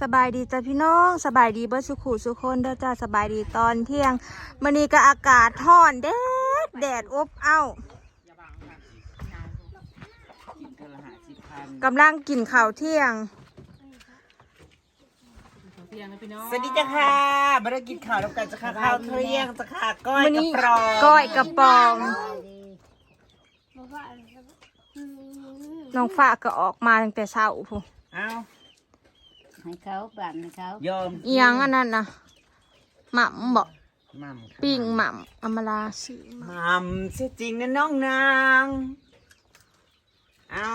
สบายดีจ้าพี่น้องสบายดีเบิร์สุขุสุคนเด้อจ้าสบายดีตอนเที่ยงมื้อนี้ก็อากาศท่อนแดดแดดอบอ้าวกำลังกินข้าวเที่ยง สวัสดีจ้าค่ะมาได้กินข้าวแล้วกันจ้าค่ะข้าวเที่ยงจ้าค่ะก้อยมื้อกับนี้ปลอมก้อยกระปอมน้องฟ้าก็ออกมาตั้งแต่เช้าพูเอ้า ให้เขาปั่นให้เขายอมเอียงอันนั้นนะหม่ำบอกมัมค่ะปิ้งหม่ำอำมาลาซื้อมามัมเสียจริงนะน้องนางเอ้า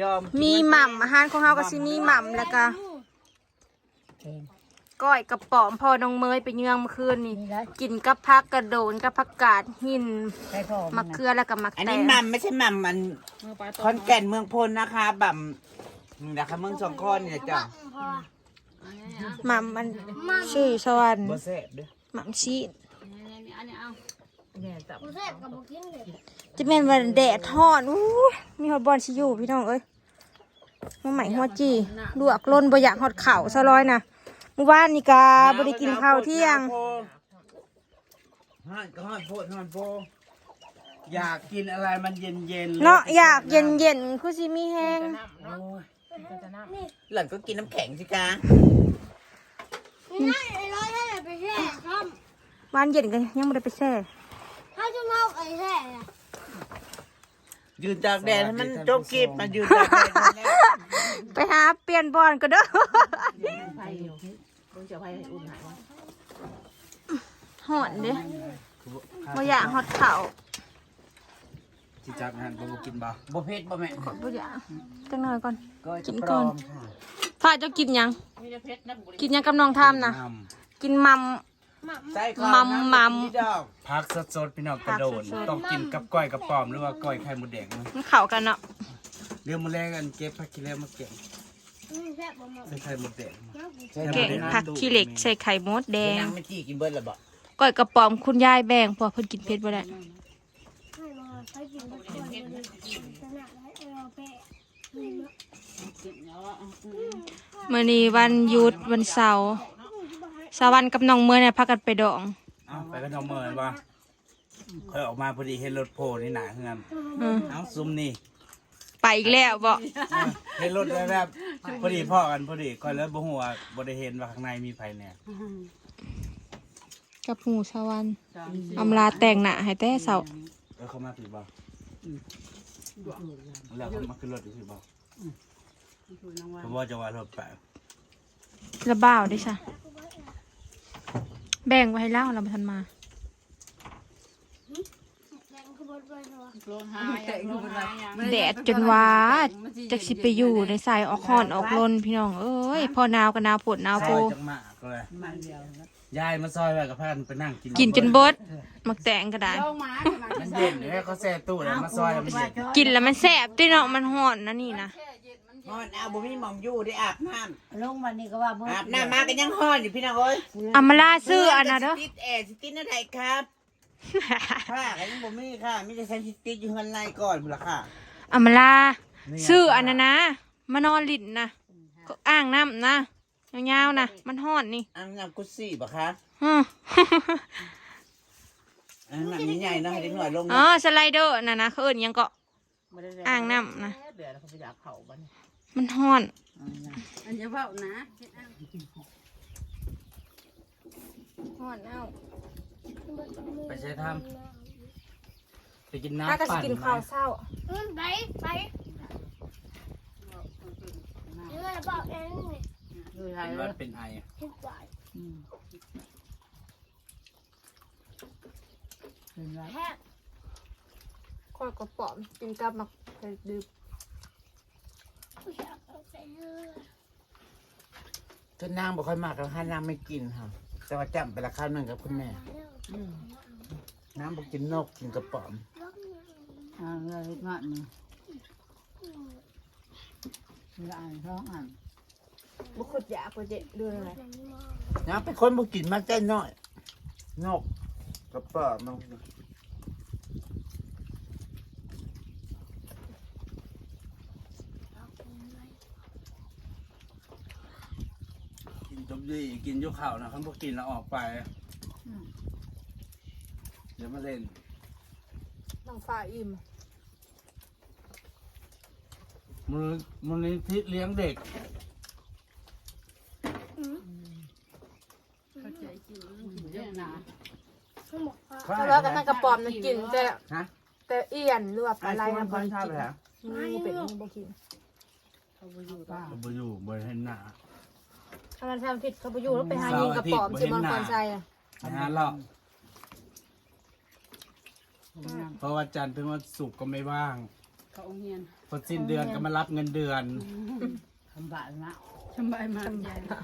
ยอมมีหม่ำอาหารของเฮาก็สิมีหม่ำแล้วก็แกงก้อยกระป๋อมพอน้องเมยไปเยืองเมื่อคืนนี่นี่เลยกินกับพักกระโดนกับผักกาดหินไปพอมะเขือแล้วก็มะอันแตนี้งมัมไม่ใช่มัมมันคอนแก่นเมืองพลนะคะบัม นี่นะคะเมืองสองคอนเนี่ยจ้ะหม่ำมันชื่อสวรรค์บ่แซ่บเด้อหม่ำชีสแม่ตับจะแม่นวันแดดทอดอู้ยมีฮอตบอลชิอยูพี่น้องเอ้ยมาใหม่หัวจีลวกล้นบ่อยากฮอดเข่าวซะร้อยนะเมื่อวานนี่กาบ่ได้กินข้าวเที่ยงฮอนก็ฮอนโพดฮอนโพดอยากกินอะไรมันเย็นเย็นๆเนาะอยากเย็นเย็นๆคือสิมีแห้ง โอ้ยหล่อนก็กินน้ำแข็งสิคะง่ายเลยร้อยได้ไปแช่ครับวานเย็นกันยังไม่ได้ไปแช่ถ้าจะเมาไอ้แช่อะยืนจากแดดให้มันโจกกีบมายืนจากแดดนั่นแหละไปหาเปลี่ยนบอลก็เด้อไฟอยู่เบิ่งจะไฟให้อุ่นหายวะหอนเด้บ่อยากฮอดเข่าว ที่จับนั่นบ่กินบ่บ่เผ็ดบ่แม่ขอบ่อยากจังหน่อยก่อน ก็กิจะนปก่ลอนอมค่ะฟ้าเจะกินหยังกินหยังกับน้องทามนะน้กินมัม ใส่ข้าวมัมมัม น้ำกะทิดอกำผักสดๆพี่น้องกระโดนผักสดๆ ต้องกินกับก้อยกระป๋อมหรือว่าก้อยไข่มดแดงมั้ยมันเข้ากันเนาะเรื่องมื้อแรกอันเก็บผักขี้เหล็กมาเก็บอืมแช่บ่มาใส่ไข่มดแดงใส่แกงผักขี้เหล็กใส่ไข่มดแดงนางไม่จี้กินเบิดและบ่ก้อยกระป๋อมคุณยายแบ่งเพราะเพิ่นกินเผ็ดบ่ได้ ให้มาใช้กินทุกคนเลยขนาดให้เราแปะมื้อนี้วันหยุดวันเสาร์สาวันกับน้องเมื่อเนี่ยพากันไปดองเอ้าไปกันเอาเมินบ่ค่อยออกมาพอดีเห็นรถโผล่นี่หนาเฮือนอืมเอ้าซุ่มนี่ไปอีกแล้วบ่เห็นรถแบบๆพอดีพ่อกันพอดีค่อยเลยบ่ฮู้ว่าบ่ได้เห็นว่าข้างในมีไผเนี่ยกับหูสาวันอำลาแต่งหน้าให้แต่เสา ร์เออเขามาถือบ่แล้วเขามาขึ้นรถถือบ่เพราะว่าจะว่ารถไประบ่าวเด้ซะแบ่งไว้ให้เล่าเราบ่ทันมาแรงขบวนไปเนาะแดดจนว่าจักสิไปอยู่ในสายออกฮ้อนออกลนพี่น้องเอ้ยพอหนาวก็หนาวปวดหนาวซโพอยจังหมากก็เลยยายมาซอยไว้กับพานไปนั่งกินกินจนเบิดมักแตงก็ได้มันเย็นเลยเขาแช่ตู้แล้วมาซอยแล้วมันเย็นกินแล้วมันแสบด้วยเนาะมันฮ้อนนะนี่นะฮ้อนเอาบ่มีหม่อมอยู่ได้อาบน้ำลงวันนี้ก็ว่าเบิ่งอาบน้ำมากันยังฮ้อนอยู่พี่น้องเอ้ยอามาลาซื้ออันนะเด้อสิติดแอร์สิติดอะไรครับค่ะก็ยังบ่มีค่ะมีแต่ใช้สิติดอยู่ข้างในก่อนพุ่นล่ะค่ะอามาลาซื้ออันนั้นนะมานอนลิ้นนะก็อ่างน้ำนะ ยาวๆนะมันฮ้อนนี่อันน้ำกุซี่บ่คะอืออันน้ำใหญ่ๆเนาะให้เด็กหน่อยลงอ๋อเนาะสไลเดอร์น่ะนะเขาเอิ้นหยังก็อ่างน้ำนะ เดือดเขาไปอยากเผาบัดนมันฮ้อนอันจะเผานะฮ้อนเอ้าไปใช้ทำไปกินถ้าน้ำก็สิปั่นกินข้าวเช้า อืมไปไปเนื้อบอกเองนี่ดู ไทยมันเลว่ายเป็นไอคิดว่าเป็นไรแค่ข้อยก็ปอมกินกับมักดื่มผู้ชายเอาไปเนื้อจนนางบ่ค่อยมากแล้วค่ะนางไม่กินค่ะ แต่ว่าจำไปละครั้งหนึงกับคุณแม่น้ำบ่กินนกกินกระป๋อมอ่าเลยงานนี่ละอ่านท้องอ่าน บ่ขุดยากกว่าเด็ดเรื่องอะไรน้ำเป็นคนบ่กินมาแต่น้อย นกกระป๋อมมันจบดีกินอยุข่าวนะเขาบอกกินแล้วออกไป เดี๋ยวมาเล่นน้องฟ้าอิ่มมือมือนี้ทิเลี้ยงเด็ก เข้าใจกินกินเยอะนะเขาบอกว่าเพราะว่ากันตั้งกระป๋อมน่ะกินแต่ฮะแต่เอียนหรือว่าปลาไหลไอ้นะคบ่นได้ชอบกินเลยฮะงูเป็ดงูบ่กินเขาไปอยู่บ้านบอยู่บริเห็นหน้าถ้ามันทำผิดเขาไปอยู่แล้วไปหายิงกระป๋อมสิมันควรใส่อะนะฮะเราเพราะว่าจันทร์ถึงวันศุกร์ก็ไม่ว่างเขาเงียนพอสิ้นเดือนก็มารับเงินเดือนทำบาปนะทำบาปมาใหญ่ไม่เขา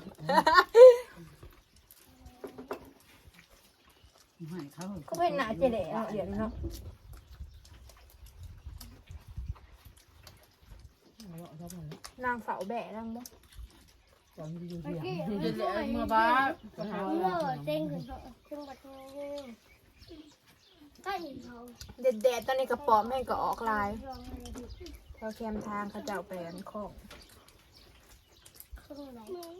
ก็เป็นหนาเจเดะเนาะเดี๋ยวนี้เนาะนางเสาแบะนางบ่เมื่อกี้เดี๋ยวเมื่อบ้าเลิศเต้นขึ้นเต้นมาทางนี้ใต้เขาเด็ดๆตอนนี้กระป๋อมแม่งก็ออกลายลองอแคมทางเขาเจ้าแปลนของ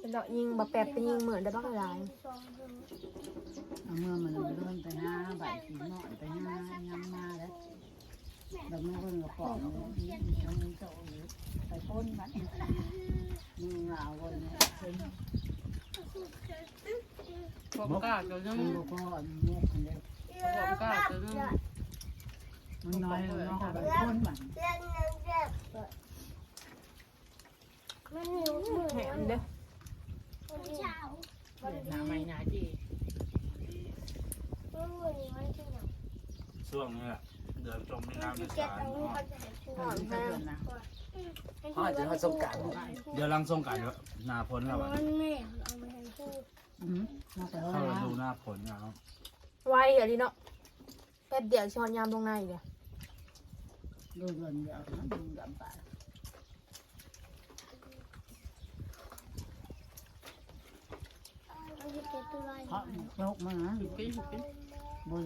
เป็นดอกยิงบะแปบเป็นยิงเหมือนได้บ้างหลายสองขึ้นเมื่อมันเริ่มไปหน้าใบสีหน่อนไปหน้าย้ำมาแล้วแบบเมื่อคนกระป๋องนี้ต้องมีโตอยู่ไปพ้นมันมึงเอาคนเนี่ยเป็นบอกกล้าจะยังบอกพ่อเนี่ยคนเดียวบอกกล้าจะยังมันน้อยมันน้อยไปพ้นมัน เล่นเล่นเล่นมันหิวมือแหมเด้อเช้าหนาไม่หนาจีมันมือมันที่ไหนช่วงนี้แหละเดือนจมไม่น้ำในเก็บสายเอาเขาจะให้ช่วยหอมแห้งนะพ่อจะมาสงกรารเดี๋ยวลังส่งกันหน้าพ้นแล้วอะมันแม่เอามาให้ช่วยอืมมาแต่เข้าว่ามาดูหน้าผลแล้วไวอะดิเนาะแป๊บเดียวช้อนยามลงในเดียวดูเงินเดียวนะดูลำบาก เพราะโรคมานะกินหุกินบุญ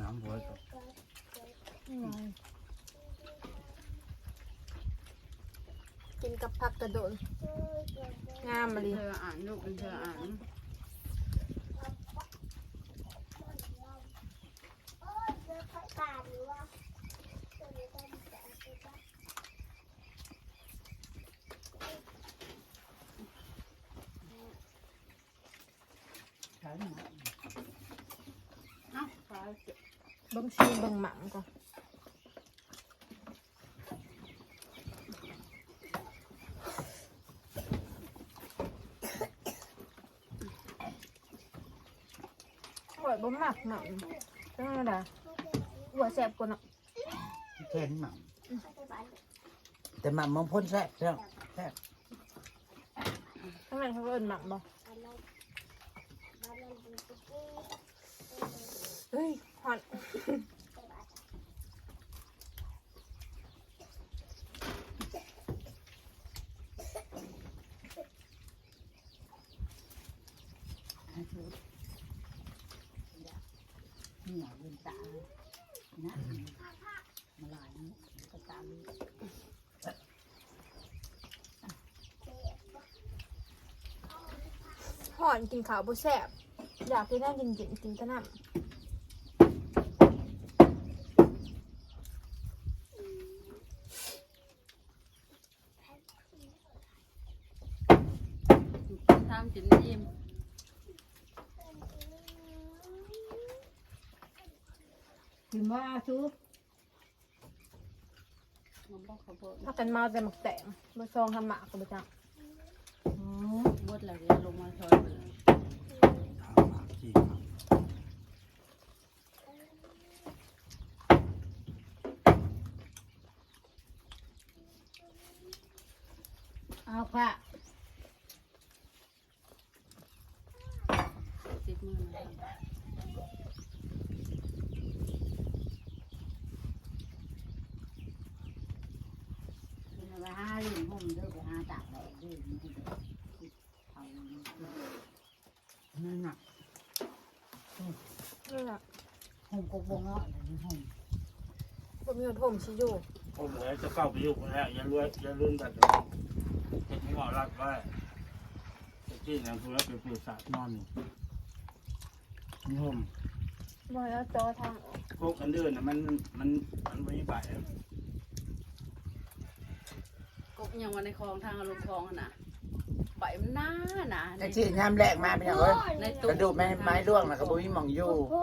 น้ำบัวตกกินกับผักกระโดดงามมาดิเธออ่านลูกเธออ่าน การหรือว่า ใช่ไหมอ้าวฟ้า เบิ่งซีเบิ่งหมังก่อนอร่อยบ่มักหนังจังไงล่ะหัวแสบกว่าเนาะแค่นี้หม่ำแต่หม่ำมองพ้นแซ่บแซ่บแซ่บข้างในเขาก็เอิ้นหมักบ่เฮ้ย ฮอนหน่อยเป็นตานะมาลายนี้ก็ตาลีฮอนกินข้าวบ่แซ่บอยากกินน้ำเย็นๆกินแต่น้ำำจินยิ้มกินว่าชูมันบอกเขาบอกถ้ากันเมาแต่หมักแตงมาซองทำหมากกับประจังบดอะไรเนี่ยลงมาชอยเลยทางหมากขี้เอาค่ะ ติดมือ ไปหาลิงหุ่มเด้อไปหาตากแดดเด้อมันก็เด้อเอานั่นน่ะนี่แหละหุ่มกบงเนาะเดี๋ยวนี้หุ่มบ่มีคนผมชิอยู่ผมเลยจะเข้าไปอยู่คนแรกอย่าลุ้นอย่าลุ้นแบบเห็นหัวรัดไว้ที่นั่นคือว่าเป็นผู้สาดนอนอยู่ มีห่มบ่แล้วจอทางพวกอันเดินน่ะมันมันมันไม่ใบอะกบยังวันในคลองทางอารมณ์คลองอะนะใบมันหน้าหนาไอ้ที่น้ำแรกมาเป็นยังไงในกตู้ระดูกแม่ไม้ร่วงนะกระบุยมองอยู่โอ้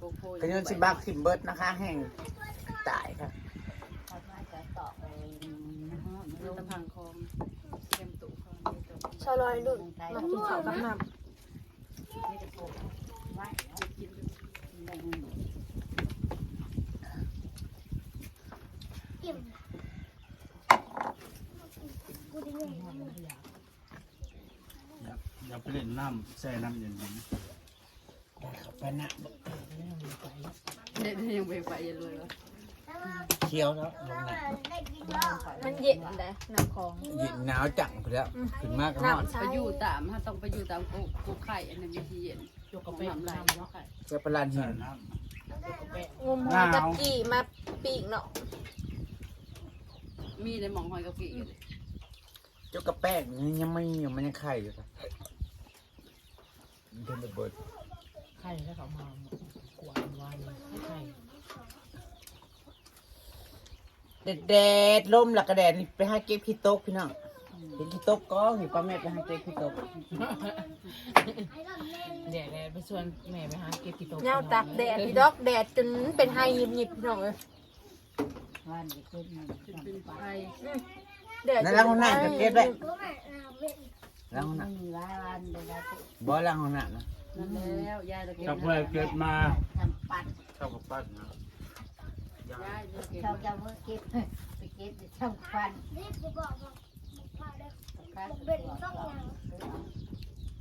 โอ้โหกระยนสิบักสิมเบิร์ดนะคะ แห้งตายค่ะเขาว่าจะตอกเองนะฮะมันในลงตะพังคลองเต็มตู้คลองในตู้ชาวลอยดุมากินข้าวกับน้ไม่ได้ปลูกไว้แล้วกินดูลงอิ่มกูจะยังไง อยาอยาไปเล่นน้ำแช่น้ำเย็นๆไปนะเด็กยังไปไปยันเลยวะเคี้ยวแล้วลงหนักได้กินแล้วำมันเย็นเด้น้ำคลองหยิบหนาวจังไปแล้วขึ้นมากก็นอนน้ำใช้ไปอยู่ตามฮะต้องไปอยู่ตามกูกูไข่อันนี้มีที่เย็นยกกระเป๋าไหลไข่เจ้าปลาๆหิแช่นน้งมหอยกับกี่มาปีกเนาะมีในหมองหอยกะปิอยู่เลยเจ้ากระแป้งนี่ยังไม่อยู่มันยังไข่อยู่ค่ะมันเป็นระเบิดไข่แล้วเขามากวาดวันไข่ แดดแดดลมหลักกระแดดนี่ไปหาเก็บขี้ตกพี่น้องเห็นขี้ตกก็เห็นป้าแม่ไปหาเก็บขี้ตกเดี๋ยวไปชวนแม่ไปหาเก็บกี่ตัวเงาตากแดดพี่ดอกแดดจนเป็นไฮยิบยิบพี่น้องเอ้ยวันเก็บมันเป็นเป็นไข่แดดนั่นล้างห้องน้ำก็เก็บได้รู้ไหมเราเว้นล้างห้องน้มีหลายวันเดี๋ยวเราำบ่ล้างห้องน้ำนะนั่นแล้วยายตะเกียำกับเพื่อนเกิดมาทำปัดเข้ากับปั้นนะ ยายตะเกียเขาจะเก็บไปเก็บทำฟันนี่กูบอกว่ามาเด้อคัดเป็นต้องยัง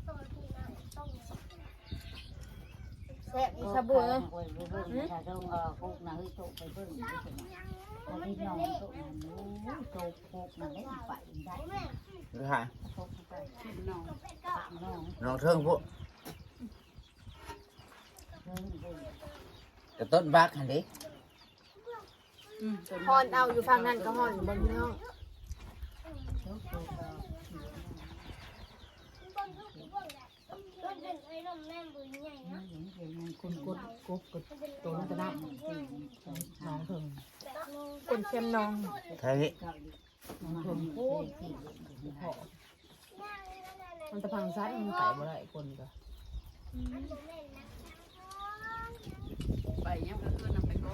ต้องที่ไหนต้องยังแซ่บอีสบู่เอ้ยโอ้ยเบิ่งถ้าต้องเออคุกนะเฮ้ยโตไปเบิ่งนี่สิถ้าที่น้องโตนั้นโอ้โตคุกนั่นได้ไปได้แม่หรือค่ะคุกไปเป็นน้องปากน้องน้องเทิงพวกเบิ่งเบิ่งกระต้นบักหันดิอืม ฮอนเอาอยู่ฝั่งนั้นก็ฮอนอยู่บนพี่น้องเดี๋ยวโตก็ต้องทุกคนแหละต้องเป็นไอ้ลมแม่บุญใหญ่นะเห็นเห็นมันคุณกดกุ๊บกดตัวมันจะได้น้องเพิ่งเป็นเค็มนองไทยน้องเพิ่งโอ้ยพอมันจะพังซัดมันไก่บ่ได้คนก็ ไปยังก็คือนำไปก็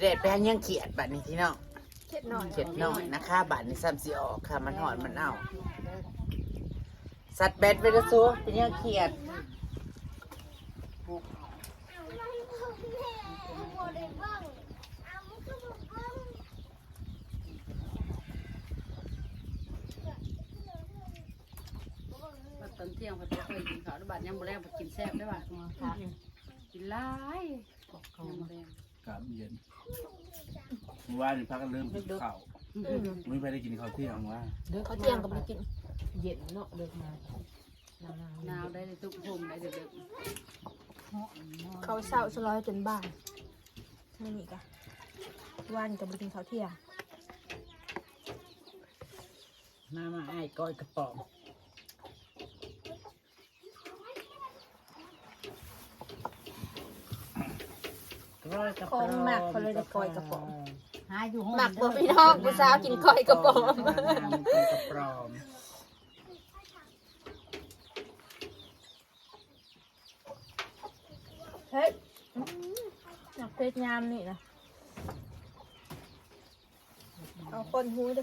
แดดๆไปหายังเขียดบัดนี้ที่น้องเค็ดหน่อยเขียดน้อยนะคะบัดนี้ซ้ำสิออกค่ะ มันหอนมันเอาสัตว์แบดเวลาซัวเป็นยังเขียดตอนเที่ยงพอจะเคยกินข้าวบัดยังบ่แรงพอกินแซ่บได้ป่ะกินหลายยังบ่แรง กับเย็นเมื่อวานนี่พักกันเริ่มกินข้าวไม่ไปได้กินข้าวเที่ยงว่าเขาเที่ยงกับไม่กินเย็นเนาะเลิกมาหนาวได้เลยทุกภูมิได้เด็กเขาเศร้าสลอยจนบ้านไม่มีกะว่านกับไปกินเขาวเที่ยงมามาไอ้ายก้อยกระป๋อง ก้อยกระคป๋องงหมักเขาเลยได้กอยกระป๋อง หาอยู่หมักบ่พี่น้องผู้สาวกินก้อยกระป๋องก้อยกระป๋องเฮ้ยอื้อหนักเพชรยามนี่นะเอาคนหูดิ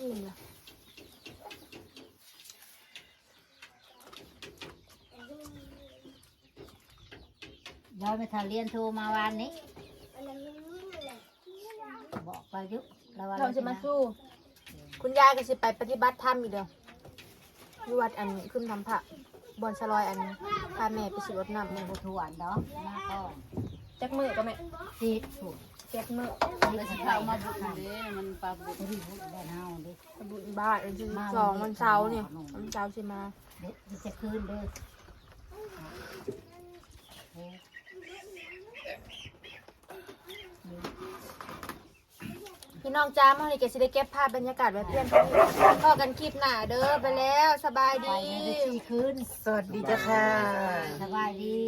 นี่นะ ยายไปทาเรียนโทรมาวันนี้ บอกไปยุแล้ววันเราจะมาสู้ คุณยายก็สิไปปฏิบัติธรรมอีกเดียวที่วัดอันขึ้นทำพระบอนสลอยอันพาแม่ไปสิรดน้ำมันก็ถวนเนาะมาก่อนจักมือก็แม่จีดถูกเจ็ดมือๆเลยสิเข้ามาบุญเด้มันปลาบุญรีบได้เฮาดิบุญบ้านอันที่สองวันเสาร์เนี่ยวันเสาร์สิมาเด็กจะคืนเด้อ พี่น้องจ้ามาเลยเกสิได้เก็บภาพบรรยากาศไว้เพื่อนพอกันคลิปหน้าเด้อไปแล้วสบายไปดีในที่คืนสวัสดีจ้าค่ะ สบายดี